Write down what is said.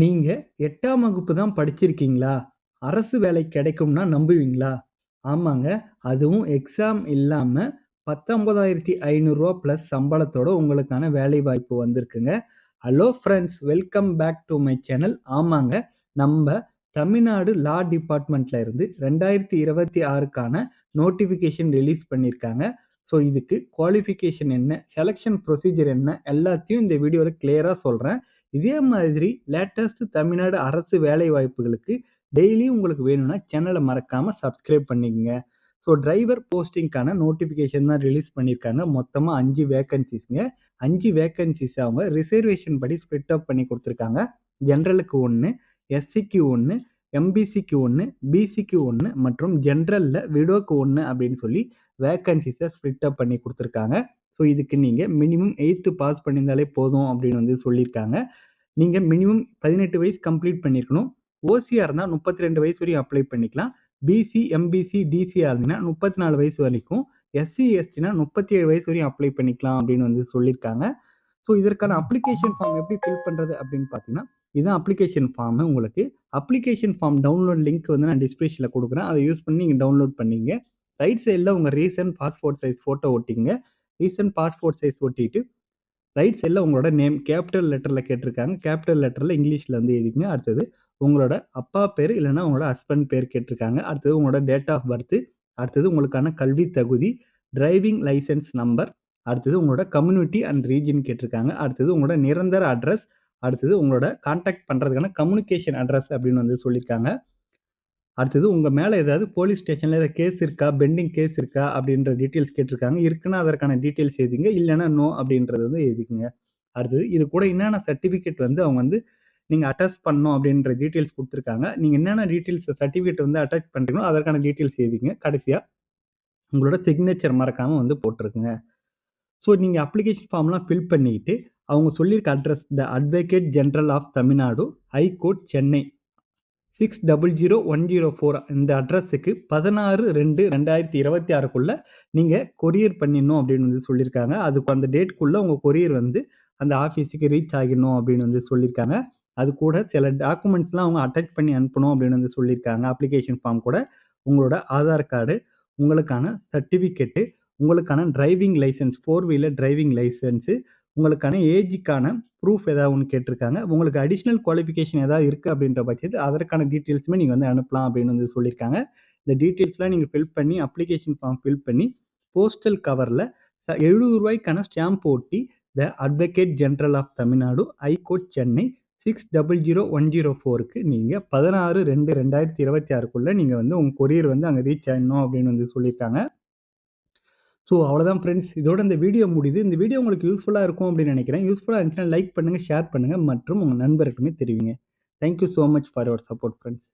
நீங்க எட்டாம் வகுப்பு தான் படிச்சிருக்கீங்களா? அரசு வேலை கிடைக்கும்னா நம்புவீங்களா? ஆமாங்க. அதுவும் எக்ஸாம் இல்லாம ரூ. 19,500 பிளஸ் சம்பளத்தோட உங்களுக்கான வேலை வாய்ப்பு வந்திருக்குங்க. Hello friends welcome back to my channel. ஆமாங்க. நம்ம தமிழ்நாடு லா டிபார்ட்மெண்ட்ல இருந்து 2026க்கான நோட்டிஃபிகேஷன் ரிலீஸ் பண்ணியிருக்காங்க. ஸோ இதுக்கு குவாலிஃபிகேஷன் என்ன? செலக்ஷன் ப்ரொசீஜர் என்ன? எல்லாத்தையும் இந்த வீடியோவில் கிளியராக சொல்கிறேன் இதே மாதிரி லேட்டஸ்ட் தமிழ்நாடு அரசு வேலைவாய்ப்புகளுக்கு டெய்லியும் உங்களுக்கு வேணும்னா சேனலை மறக்காமல் சப்ஸ்கிரைப் பண்ணிக்கங்க. ஸோ டிரைவர் போஸ்டிங்க்கான நோட்டிஃபிகேஷன் தான் ரிலீஸ் பண்ணியிருக்காங்க. மொத்தமாக அஞ்சு வேக்கன்சிஸ்ங்க அஞ்சு வேக்கன்சிஸ் அவங்க ரிசர்வேஷன் படி ஸ்ப்ளிட் அப் பண்ணி கொடுத்துருக்காங்க ஜென்ரலுக்கு ஒன்று எஸ்சிக்கு ஒன்று எம்பிசிக்கு ஒன்று பிசிக்கு ஒன்று மற்றும் ஜென்ரலில் விடோக்கு ஒன்று அப்படின்னு சொல்லி வேக்கன்சிஸை ஸ்ப்ளிட் அப் பண்ணி கொடுத்துருக்காங்க ஸோ இதுக்கு நீங்கள் மினிமம் எயித்து பாஸ் பண்ணியிருந்தாலே போதும் அப்படின்னு வந்து சொல்லியிருக்காங்க. நீங்கள் மினிமம் 18 வயசு கம்ப்ளீட் பண்ணியிருக்கணும். ஓசியாக இருந்தால் முப்பத்தி ரெண்டு வயசு வரையும் அப்ளை பண்ணிக்கலாம். பிசி, எம்பிசி, டிசியா இருந்தீங்கன்னா 34 வயசு வரைக்கும், எஸ்சி, எஸ்டினா 37 வயசு வரையும் அப்ளை பண்ணிக்கலாம் அப்படின்னு வந்து சொல்லியிருக்காங்க. ஸோ இதற்கான அப்ளிகேஷன் ஃபார்ம் எப்படி ஃபில் பண்ணுறது அப்படின்னு பார்த்தீங்கன்னா, இதுதான் அப்ளிகேஷன் ஃபார்மு உங்களுக்கு. அப்ளிகேஷன் ஃபார்ம் டவுன்லோட் லிங்க் வந்து நான் டிஸ்கிரிப்ஷன்ல கொடுக்குறேன் அதை யூஸ் பண்ணி நீங்கள் டவுன்லோட் பண்ணிங்க ரைட் சைடில் உங்கள் ரீசன்ட் பாஸ்போர்ட் சைஸ் ஃபோட்டோ ஒட்டிங்க ரீசன்ட் பாஸ்போர்ட் சைஸ் ஒட்டிட்டு, ரைட் சைடில் உங்களோட நேம் கேபிட்டல் லெட்டரில் கேட்டிருக்காங்க. கேபிட்டல் லெட்டரில் இங்கிலீஷில் வந்து எழுதிங்க அடுத்தது உங்களோட அப்பா பேர் இல்லைனா உங்களோட ஹஸ்பண்ட் பேர் கேட்டிருக்காங்க. அடுத்தது உங்களோட டேட் ஆஃப் பர்த், அடுத்தது உங்களுக்கான கல்வி தகுதி, டிரைவிங் லைசன்ஸ் நம்பர், அடுத்தது உங்களோட கம்யூனிட்டி அண்ட் ரீஜியன் கேட்டிருக்காங்க. அடுத்தது உங்களோட நிரந்தர அட்ரஸ், அடுத்தது உங்களோட காண்டாக்ட் பண்ணுறதுக்கான கம்யூனிகேஷன் அட்ரஸ் அப்படின்னு வந்து சொல்லியிருக்காங்க. அடுத்தது உங்கள் மேலே ஏதாவது போலீஸ் ஸ்டேஷனில் ஏதாவது கேஸ் இருக்கா? பெண்டிங் கேஸ் இருக்கா? அப்படின்ற டீட்டெயில்ஸ் கேட்டிருக்காங்க. இருக்குன்னா அதற்கான டீட்டெயில்ஸ் எழுதிங்க. இல்லைன்னா நோ அப்படின்றது வந்து எழுதிக்குங்க அடுத்தது இது கூட என்னென்ன சர்டிஃபிகேட் வந்து அவங்க வந்து நீங்கள் அட்டாச் பண்ணணும் அப்படின்ற டீட்டெயில்ஸ் கொடுத்துருக்காங்க நீங்கள் என்னென்ன டீட்டெயில்ஸ் சர்டிஃபிகேட் வந்து அட்டாச் பண்ணுறீங்களோ அதற்கான டீட்டெயில்ஸ் எழுதிங்க கடைசியாக உங்களோட சிக்னேச்சர் மறக்காமல் வந்து போட்டிருக்குங்க ஸோ நீங்கள் அப்ளிகேஷன் ஃபார்ம்லாம் ஃபில் பண்ணிக்கிட்டு அவங்க சொல்லியிருக்க address the advocate general of Tamil Nadu, high court, Chennai 600104 இந்த அட்ரஸுக்கு பதினாறு ரெண்டு ரெண்டாயிரத்தி இருபத்தி ஆறுக்குள்ளே நீங்கள் கொரியர் பண்ணிடணும் அப்படின்னு வந்து சொல்லியிருக்காங்க. அதுக்கு அந்த டேட்குள்ளே உங்கள் கொரியர் வந்து அந்த ஆஃபீஸுக்கு ரீச் ஆகிடணும் அப்படின்னு வந்து சொல்லியிருக்காங்க. அது கூட சில டாக்குமெண்ட்ஸ்லாம் அவங்க அட்டாச் பண்ணி அனுப்பணும் அப்படின்னு வந்து சொல்லியிருக்காங்க. அப்ளிகேஷன் ஃபார்ம் கூட உங்களோட ஆதார் கார்டு, உங்களுக்கான சர்டிஃபிகேட்டு, உங்களுக்கான driving license, four wheeler driving license உங்களுக்கான ஏஜுக்கான ப்ரூஃப் ஏதாவது ஒன்று கேட்டிருக்காங்க. உங்களுக்கு அடிஷ்னல் குவாலிஃபிகேஷன் ஏதாவது இருக்குது அப்படின்ற பட்சத்தில் அதற்கான டீட்டெயில்ஸுமே நீங்கள் வந்து அனுப்பலாம் அப்படின்னு வந்து சொல்லியிருக்காங்க. இந்த டீட்டெயில்ஸ்லாம் நீங்கள் ஃபில் பண்ணி அப்ளிகேஷன் ஃபார்ம் ஃபில் பண்ணி போஸ்டல் கவரில் ச எழுபது ரூபாய்க்கான ஸ்டாம்ப் ஒட்டி the advocate general of Tamil Nadu, high court, Chennai six double zero one zero ஃபோருக்கு நீங்கள் பதினாறு ரெண்டு ரெண்டாயிரத்தி இருபத்தி ஆறுக்குள்ளே நீங்கள் வந்து உங்கள் கொரியர் வந்து அங்கே ரீச் ஆகணும் அப்படின்னு வந்து சொல்லியிருக்காங்க. ஸோ அவ்வளோதான் ஃப்ரெண்ட்ஸ் இதோட இந்த வீடியோ முடியுது. இந்த வீடியோ உங்களுக்கு யூஸ்ஃபுல்லாக இருக்கும் அப்படின்னு நினைக்கிறேன். யூஸ்ஃபுல்லாக இருந்துச்சுன்னா லைக் பண்ணுங்கள் ஷேர் பண்ணுங்கள் மற்றும் உங்கள் நண்பருக்குமே தெரிவிங்க. Thank you much for your support friends